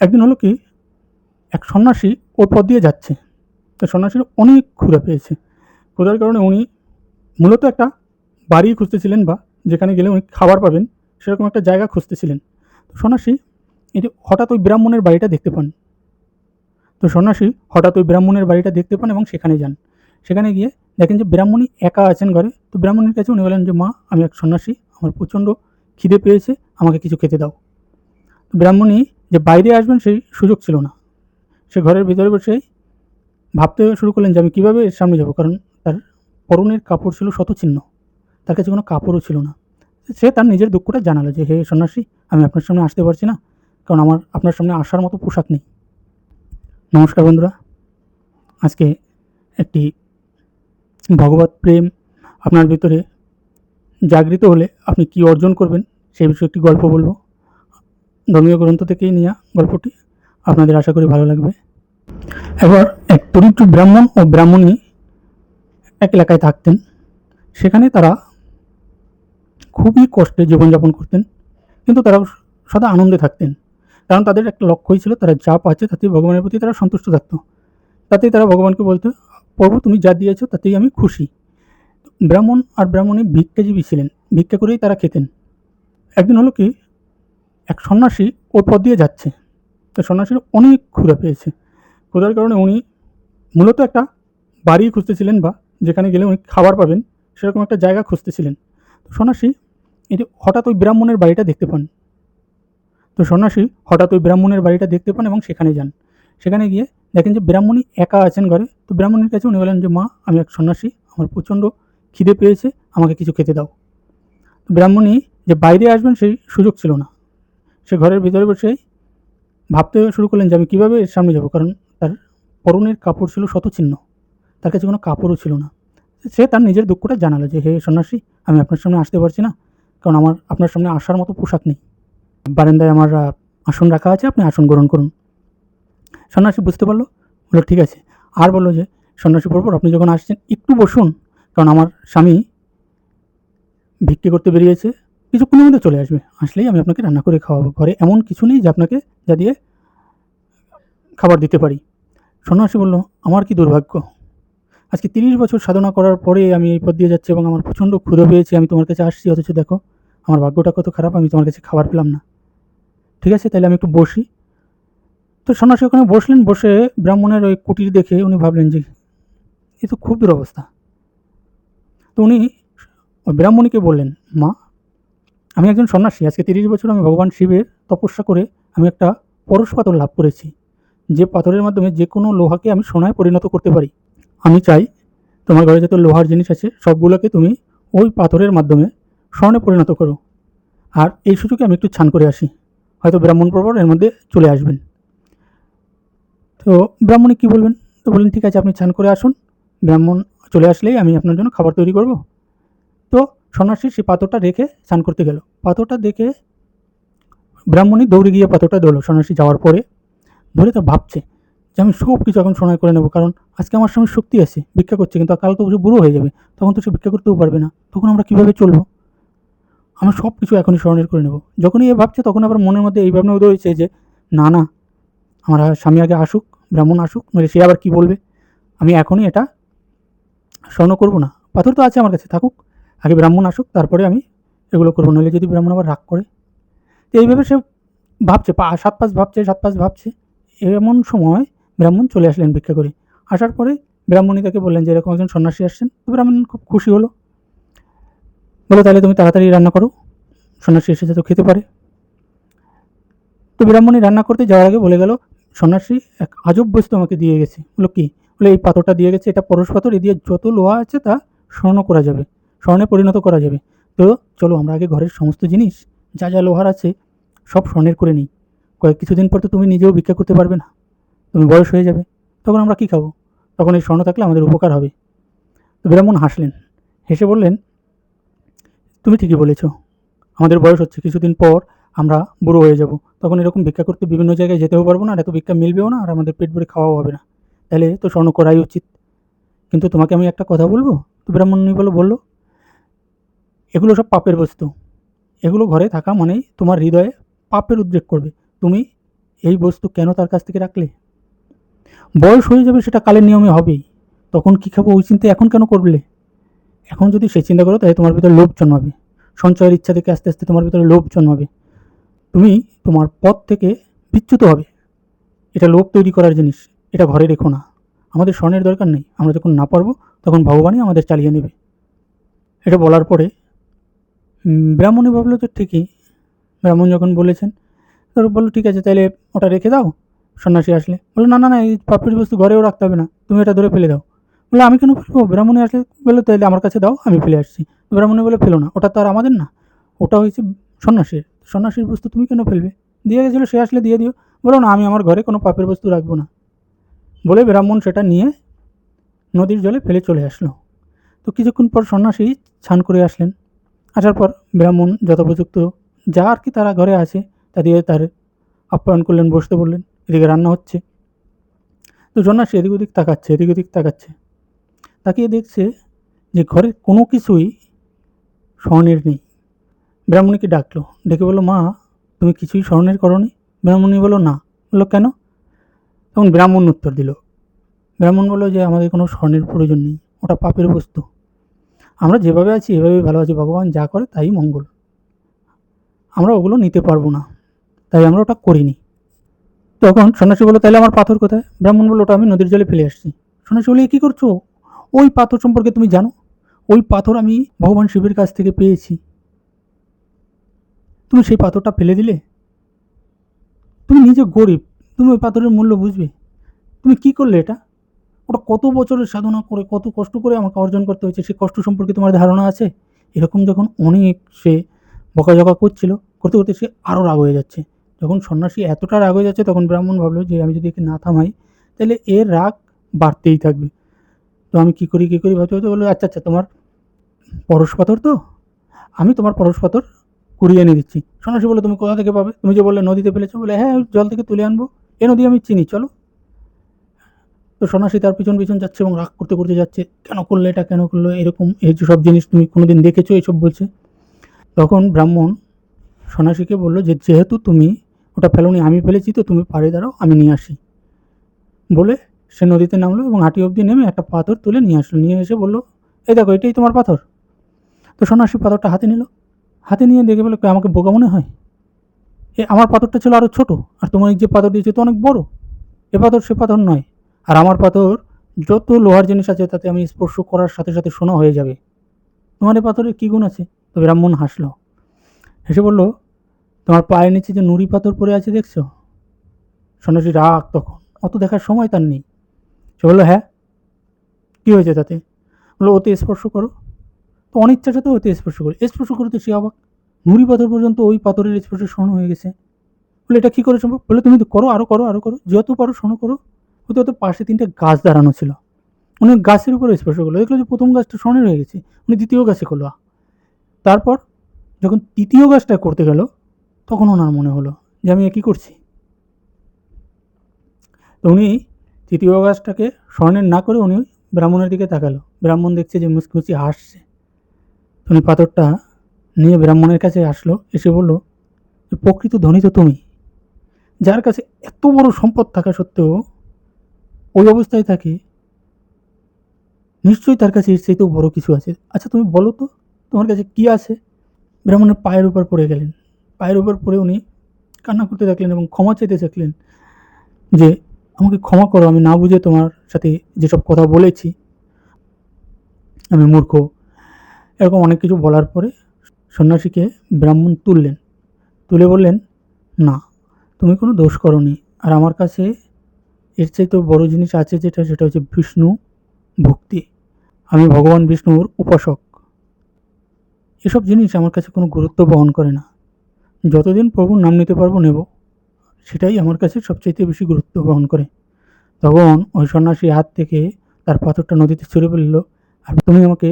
একদিন হলো কি, এক সন্ন্যাসী ওর পথ দিয়ে যাচ্ছে। তো সন্ন্যাসীর অনেক ক্ষুধা পেয়েছে। ক্ষুধার কারণে উনি মূলত একটা বাড়ি খুঁজতেছিলেন বা যেখানে গেলে উনি খাবার পাবেন, সেরকম একটা জায়গা খুঁজতেছিলেন। তো সন্ন্যাসী এই যে হঠাৎ ওই ব্রাহ্মণের বাড়িটা দেখতে পান। তো সন্ন্যাসী হঠাৎ ওই ব্রাহ্মণের বাড়িটা দেখতে পান এবং সেখানে যান। সেখানে গিয়ে দেখেন যে ব্রাহ্মণী একা আছেন ঘরে। তো ব্রাহ্মণীর কাছে উনি বলেন যে, মা, আমি এক সন্ন্যাসী, আমার প্রচণ্ড খিদে পেয়েছে, আমাকে কিছু খেতে দাও। ব্রাহ্মণী যে বাইরে আসবেন সেই সুযোগ ছিল না। সে ঘরের ভিতরে বসে ভাবতে শুরু করলেন যে আমি কীভাবে এর সামনে যাব? কারণ তার পরনের কাপড় ছিল শতচিহ্ন। তার কাছে কোনো কাপড়ও ছিল না। সে তার নিজের দুঃখটা জানালো যে, হে সন্ন্যাসী, আমি আপনার সামনে আসতে পারছি না। কারণ আমার, আপনার সামনে আসার মতো পোশাক নেই। নমস্কার বন্ধুরা। আজকে একটি ভগবত প্রেম আপনার ভিতরে জাগৃত হলে আপনি কি অর্জন করবেন সেই বিষয়ে একটি গল্প বলব। ধর্মীয় গ্রন্থ থেকেই নেওয়া গল্পটি আপনাদের আশা করি ভালো লাগবে। এবার এক দরিদ্র ব্রাহ্মণ ও ব্রাহ্মণী এক এলাকায় থাকতেন। সেখানে তারা খুবই কষ্টে জীবনযাপন করতেন, কিন্তু তারা সদা আনন্দে থাকতেন। কারণ তাদের একটা লক্ষ্যই ছিল, তারা যা পাচ্ছে তাতে ভগবানের প্রতি তারা সন্তুষ্ট থাকতো। তাতেই তারা ভগবানকে বলতো, প্রভু, তুমি যা দিয়েছ তাতেই আমি খুশি। ব্রাহ্মণ আর ব্রাহ্মণী ভিক্ষাজীবী ছিলেন। ভিক্ষা করেই তারা খেতেন। একদিন হলো কি এক সন্ন্যাসী ওর পথ দিয়ে যাচ্ছে। তো সন্ন্যাসীর অনেক ক্ষুধা পেয়েছে। ক্ষুধার কারণে উনি মূলত একটা বাড়ি খুঁজতেছিলেন বা যেখানে গেলে উনি খাবার পাবেন, সেরকম একটা জায়গা খুঁজতেছিলেন। তো সন্ন্যাসী এটি হঠাৎ ওই ব্রাহ্মণের বাড়িটা দেখতে পান। তো সন্ন্যাসী হঠাৎ ওই ব্রাহ্মণের বাড়িটা দেখতে পান এবং সেখানে যান। সেখানে গিয়ে দেখেন যে ব্রাহ্মণী একা আছেন ঘরে। তো ব্রাহ্মণীর কাছে উনি বলেন যে, মা, আমি এক সন্ন্যাসী, আমার প্রচণ্ড খিদে পেয়েছে, আমাকে কিছু খেতে দাও। ব্রাহ্মণী যে বাইরে আসবেন সেই সুযোগ ছিল না। সে ঘরের ভিতরে বসেই ভাবতে শুরু করলেন যে আমি কীভাবে এর সামনে যাব, কারণ তার পরনের কাপড় ছিল শতচিহ্ন, তার কাছে কোনো কাপড়ও ছিল না। সে তার নিজের দুঃখটা জানালো যে, হে সন্ন্যাসী, আমি আপনার সামনে আসতে পারছি না, কারণ আমার, আপনার সামনে আসার মতো পোশাক নেই। বারান্দায় আমার আসন রাখা আছে, আপনি আসন গ্রহণ করুন। সন্ন্যাসী বুঝতে পারল, বলল, ঠিক আছে। আর বলল যে, সন্ন্যাসী পরপর আপনি যখন আসছেন, একটু বসুন, কারণ আমার স্বামী ভিক্ষে করতে বেরিয়েছে কিছুক্ষণের মধ্যে চলে আসবে। আসলেই আমি আপনাকে রান্না করে খাওয়াবো। ঘরে এমন কিছু নেই যে আপনাকে যা দিয়ে খাবার দিতে পারি। সন্ন্যাসী বলল, আমার কি দুর্ভাগ্য? আজকে তিরিশ বছর সাধনা করার পরে আমি এই পথ দিয়ে যাচ্ছি এবং আমার প্রচণ্ড ক্ষুধা পেয়েছে। আমি তোমার কাছে আসছি, অথচ দেখো, আমার ভাগ্যটা কত খারাপ, আমি তোমার কাছে খাবার পেলাম না। ঠিক আছে, তাহলে আমি একটু বসি। তো সন্ন্যাসী ওখানে বসলেন, বসে ব্রাহ্মণের ওই কুটির দেখে উনি ভাবলেন যে, এ তো খুব দুরবস্থা। তো উনি ব্রাহ্মণীকে বললেন, মা আমি একজন সন্ন্যাসী, আজকে তিরিশ বছর আমি ভগবান শিবের তপস্যা করে আমি একটা পরশ পাথর লাভ করেছি। যে পাথরের মাধ্যমে যে কোনো লোহাকে আমি সোনায় পরিণত করতে পারি। আমি চাই তোমার ঘরে যত লোহার জিনিস আছে, সবগুলোকে তুমি ওই পাথরের মাধ্যমে স্বর্ণে পরিণত করো। আর এই সুযোগে আমি একটু ছান করে আসি। হয়তো ব্রাহ্মণ পরপর এর মধ্যে চলে আসবেন। তো ব্রাহ্মণে কী বলবেন? তো বললেন, ঠিক আছে, আপনি ছান করে আসুন। ব্রাহ্মণ চলে আসলেই আমি আপনার জন্য খাবার তৈরি করব। তো সন্ন্যাসী সে পাথরটা রেখে স্নান করতে গেল। পাথরটা দেখে ব্রাহ্মণী দৌড়ে গিয়ে পাথরটা ধরলো। সন্ন্যাসী যাওয়ার পরে ধরে তো ভাবছে যে আমি সব কিছু এখন সোনায় করে নেব, কারণ আজকে আমার সঙ্গে শক্তি আছে, ভিক্ষা করছে, কিন্তু কাল তো বুড়ো হয়ে যাবে, তখন তো সে ভিক্ষা করতেও পারবে না। তখন আমরা কীভাবে চলবো? আমি সব কিছু এখনই স্মরণের করে নেব। যখনই এ ভাবছে, তখন আবার মনের মধ্যে এই ভাবনা হয়েছে যে, না না, আমার স্বামী আগে আসুক, ব্রাহ্মণ আসুক, নইলে সে আবার কী বলবে? আমি এখনই এটা স্মরণ করব না। পাথর তো আছে আমার কাছে, থাকুক। আগে ব্রাহ্মণ আসুক, তারপরে আমি এগুলো করব। নইলে যদি ব্রাহ্মণ আবার রাগ করে, তো এইভাবে সে ভাবছে, পা সাত পাঁচ ভাবছে, সাত পাঁচ ভাবছে। এমন সময় ব্রাহ্মণ চলে আসলেন ভিক্ষা করে। আসার পরে ব্রাহ্মণী তাকে বললেন যে, এরকম একজন সন্ন্যাসী আসছেন। তো ব্রাহ্মণ খুব খুশি হলো। বলো, তাহলে তুমি তাড়াতাড়ি রান্না করো। সন্ন্যাসী এসেছে তো খেতে পারে। তো ব্রাহ্মণী রান্না করতে যাওয়ার আগে বলে গেল, সন্ন্যাসী এক আজব বস্তু আমাকে দিয়ে গেছে। বলো কি? বলে, এই পাথরটা দিয়ে গেছে। এটা পরশ পাথর, এ দিয়ে যত লোহা আছে তা স্বর্ণ করা যাবে। স্বর্ণে পরিণত করা যাবে। তো চলো আমরা আগে ঘরের সমস্ত জিনিস, যা যা লোহার আছে, সব স্বর্ণের করে নিই। কয়েক কিছুদিন পর তো তুমি নিজেও ভিক্ষা করতে পারবে না। তুমি বয়স হয়ে যাবে। তখন আমরা কী খাব? তখন এই স্বর্ণ থাকলে আমাদের উপকার হবে। তো ব্রাহ্মণ হাসলেন। হেসে বললেন, তুমি ঠিকই বলেছ। আমাদের বয়স হচ্ছে। কিছুদিন পর আমরা বুড়ো হয়ে যাব। তখন এরকম ভিক্ষা করতে বিভিন্ন জায়গায় যেতেও পারব না আর এত ভিক্ষা মিলবেও না আর আমাদের পেট ভরে খাওয়াও হবে না। তাহলে তো স্বর্ণ করাই উচিত। কিন্তু তোমাকে আমি একটা কথা বলব? তো ব্রাহ্মণী বলো, বলল এগুলো সব পাপের বস্তু। এগুলো ঘরে থাকা মানেই তোমার হৃদয়ে পাপের উদ্রেক করবে। তুমি এই বস্তু কেন তার কাছ থেকে রাখলে? বয়স হয়ে যাবে সেটা কালের নিয়মে হবেই। তখন কী খাব ওই চিন্তা এখন কেন করলে? এখন যদি সে চিন্তা করো, তাহলে তোমার ভিতরে লোভ জন্মাবে। সঞ্চয়ের ইচ্ছা থেকে আস্তে আস্তে তোমার ভিতরে লোভ জন্মাবে। তুমি তোমার পথ থেকে বিচ্যুত হবে। এটা লোভ তৈরি করার জিনিস। এটা ঘরে রেখো না। আমাদের স্বর্ণের দরকার নেই। আমরা যখন না পারব, তখন ভগবানই আমাদের চালিয়ে নেবে। এটা বলার পরে ব্রাহ্মণী ভাবলো তো ঠিকই। ব্রাহ্মণ যখন বলেছেন তারপর বলল, ঠিক আছে তাহলে ওটা রেখে দাও। সন্ন্যাসী আসলে, বলল, না না না, এই পাপড়ির বস্তু ঘরেও রাখতে হবে না, তুমি এটা ধরে ফেলে দাও। বলে আমি কেন ফেলব? ব্রাহ্মণী আসলে বলল তাহলে আমার কাছে দাও, আমি ফেলে আসছি। ব্রাহ্মণী বলে ফেলো না, ওটা তো আর আমাদের না, ওটা হয়েছে সন্ন্যাসীর। সন্ন্যাসীর বস্তু তুমি কেন ফেলবে? দিয়ে গেছিল, সে আসলে দিয়ে দিও, বলো না, আমি আমার ঘরে কোনো পাপের বস্তু রাখব না। বলে ব্রাহ্মণ সেটা নিয়ে নদীর জলে ফেলে চলে আসলো। তো কিছুক্ষণ পর সন্ন্যাসী স্নান করে আসলেন। আসার পর ব্রাহ্মণ যথোপযুক্ত যা আর কি তারা ঘরে আছে, তা দিয়ে তার আপ্যায়ন করলেন, বসতে বললেন, এদিকে রান্না হচ্ছে। তো সন্ন্যাসী এদিক ওদিক তাকাচ্ছে, এদিক ওদিক তাকাচ্ছে। তাকিয়ে দেখছে যে ঘরের কোনো কিছুই স্বর্ণের নেই। ব্রাহ্মণীকে ডাকলো, ডেকে বলল, মা, তুমি কিছুই স্বর্ণের করনি? ব্রাহ্মণী বলল, না। বলল, কেন? তখন ব্রাহ্মণ উত্তর দিল। ব্রাহ্মণ বলল যে, আমাদের কোনো স্বর্ণের প্রয়োজন নেই, ওটা পাপের বস্তু। আমরা যেভাবে আছি, এভাবেই ভালো আছি, ভগবান যা করে তাই মঙ্গল। আমরা ওগুলো নিতে পারব না, তাই আমরা ওটা করিনি। তখন সন্ন্যাসী বলল তাহলে আমার পাথর কোথায়? ব্রাহ্মণ বলল, ওটা আমি নদীর জলে ফেলে আসছি। সন্ন্যাসী বলে কী করছ? ওই পাথর সম্পর্কে তুমি জানো? ওই পাথর আমি ভগবান শিবের কাছ থেকে পেয়েছি। তুমি সেই পাথরটা ফেলে দিলে? তুমি নিজে গরিব, তুমি ওই পাথরের মূল্য বুঝবে? তুমি কি করলে এটা? ওটা কত বছরের সাধনা করে, কত কষ্ট করে আমাকে অর্জন করতে হয়েছে, সেই কষ্ট সম্পর্কে তোমার ধারণা আছে? এরকম যখন অনেক সে বকাঝকা করছিল, করতে করতে সে আরও রাগ হয়ে যাচ্ছে। যখন সন্ন্যাসী এতটা রাগ হয়ে যাচ্ছে, তখন ব্রাহ্মণ ভাবলো যে আমি যদি একে না থামাই, তাহলে এর রাগ বাড়তেই থাকবে। তো আমি কী করি কী করি, ভাবতে ভাবতে বলল আচ্ছা আচ্ছা তোমার পরশ পাথর তো? আমি তোমার পরশ পাথর কুড়িয়ে এনে দিচ্ছি। সন্ন্যাসী বলে তুমি কোথা থেকে পাবে? তুমি যে বললে, নদীতে ফেলেছো? বলে হ্যাঁ জল থেকে তুলে আনব। এ নদী আমি চিনি, চলো। তো সন্ন্যাসী তার পিছন পিছন যাচ্ছে এবং রাগ করতে করতে যাচ্ছে, কেন করলে এটা? কেন করল? এরকম, এই সব জিনিস তুমি কোনোদিন দেখেছ এইসব বলছে। তখন ব্রাহ্মণ সন্ন্যাসীকে বলল, যে যেহেতু তুমি ওটা ফেলোনি, আমি ফেলেছি তো তুমি পাড়ে দাঁড়াও, আমি নিয়ে আসি। বলে সে নদীতে নামলো এবং হাঁটি অবধি নেমে একটা পাথর তুলে নিয়ে আসলো। নিয়ে এসে বলল, এই দেখো, এটাই তোমার পাথর। তো সন্ন্যাসী পাথরটা হাতে নিল। হাতে নিয়ে দেখে বলে আমাকে বোকা মনে হয়? এ, আমার পাথরটা ছিল আরও ছোট, আর তোমার যে পাথর দিয়েছে তো অনেক বড়। এ পাথর সে পাথর নয় আর আমার পাথর যত লোহার জিনিস আছে তাতে আমি স্পর্শ করার সাথে সাথে সোনা হয়ে যাবে। তোমার এই পাথরের কী গুণ আছে? তো ব্রাহ্মণ হাসলো। হেসে বলল, তোমার পায়ের নিচে যে নুড়ি পাথর পড়ে আছে দেখছ? সন্ন্যাসী রাগ তখন, অত দেখার সময় তার নেই। সে বলল হ্যাঁ কী হয়েছে তাতে? বলল, ওতে স্পর্শ করো। তো অনিচ্ছার সাথে ওতে স্পর্শ করো। স্পর্শ করতে সে অবাক। নুড়ি পাথর পর্যন্ত ওই পাথরের স্পর্শে স্বর্ণ হয়ে গেছে। বলে এটা কী করে সম্ভব? বলে তুমি তো করো আরও করো আরও করো। যত পারো স্বর্ণ করো। হতে হতে পাশে তিনটে গাছ দাঁড়ানো ছিল। উনি গাছের উপরে স্পর্শ করল। দেখল যে প্রথম গাছটা স্বর্ণের হয়ে গেছে। উনি দ্বিতীয় গাছে করল। তারপর যখন তৃতীয় গাছটা করতে গেল, তখন ওনার মনে হলো যে আমি এ কী করছি? তো উনি তৃতীয় গাছটাকে স্বর্ণের না করে উনি ব্রাহ্মণের দিকে তাকালো। ব্রাহ্মণ দেখছে যে মুচকি হাসছে। উনি পাথরটা নিয়ে ব্রাহ্মণের কাছে আসলো। এসে বলল, প্রকৃত ধনী তো তুমি। যার কাছে এত বড় সম্পদ থাকা সত্ত্বেও ওই অবস্থায় থাকে। নিশ্চয়ই তার কাছে এর চাইতেও বড় কিছু আছে। আচ্ছা তুমি বলো তো, তোমার কাছে কী আছে? ব্রাহ্মণের পায়ের উপর পড়ে গেলেন। পায়ের উপর পড়ে উনি কান্না করতে থাকলেন এবং ক্ষমা চাইতে থাকলেন যে, আমাকে ক্ষমা করো, আমি না বুঝে তোমার সাথে যেসব কথা বলেছি, আমি মূর্খ। এরকম অনেক কিছু বলার পরে সন্ন্যাসীকে ব্রাহ্মণ তুললেন। তুলে বললেন, না, তুমি কোনো দোষ করনি। আর আমার কাছে এর চাইতেও বড় জিনিস আছে যেটা, সেটা হচ্ছে বিষ্ণু ভক্তি। আমি ভগবান বিষ্ণুর উপাসক। এসব জিনিস আমার কাছে কোনো গুরুত্ব বহন করে না। যতদিন প্রভুর নাম নিতে পারব নেব, সেটাই আমার কাছে সবচাইতে বেশি গুরুত্ব বহন করে। তখন ওই সন্ন্যাসী হাত থেকে তার পাথরটা নদীতে ছুঁড়ে ফেলল, আর তুমি আমাকে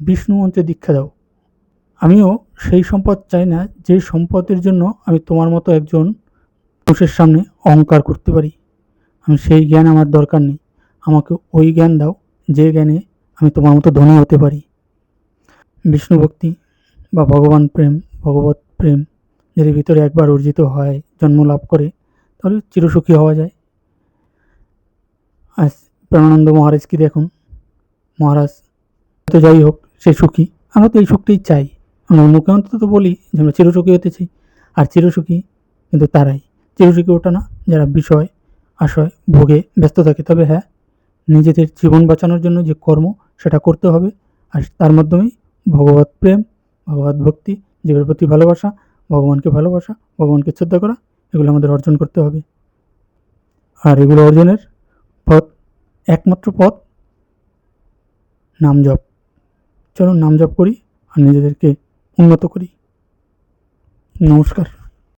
বিষ্ণু মন্ত্রে দীক্ষা দাও। আমিও সেই সম্পদ চাই না, যে সম্পদের জন্য আমি তোমার মতো একজন মানুষের সামনে অহংকার করতে পারি। আমি সেই জ্ঞান আমার দরকার নেই। আমাকে ওই জ্ঞান দাও, যে জ্ঞানে আমি তোমার মতো ধনী হতে পারি। বিষ্ণু ভক্তি বা ভগবান প্রেম, ভগবত প্রেম যদি ভিতরে একবার অর্জিত হয়, জন্ম লাভ করে, তাহলে চিরসুখী হওয়া যায়। আর প্রেমানন্দ মহারাজ মহারাজকে দেখুন। মহারাজ, তো যাই হোক, সে সুখী। আমরা তো এই সুখটাই চাই। আমরা মুখে অন্তত তো বলি যে আমরা চিরসুখী হতে চাই। আর চিরসুখী কিন্তু তারাই। চিরসুখী ওটা না, যারা বিষয় আশয় ভোগে ব্যস্ত থাকে। তবে হ্যাঁ নিজেদের জীবন বাঁচানোর জন্য যে কর্ম, সেটা করতে হবে। আর তার মাধ্যমেই ভগবত প্রেম, ভগবত ভক্তি, জীবের প্রতি ভালোবাসা, ভগবানকে ভালোবাসা, ভগবানকে শ্রদ্ধা করা, এগুলো আমাদের অর্জন করতে হবে। আর এগুলো অর্জনের পথ, একমাত্র পথ, নাম জপ। চলুন নাম জপ করি আর নিজেদেরকে উন্নত করি। নমস্কার।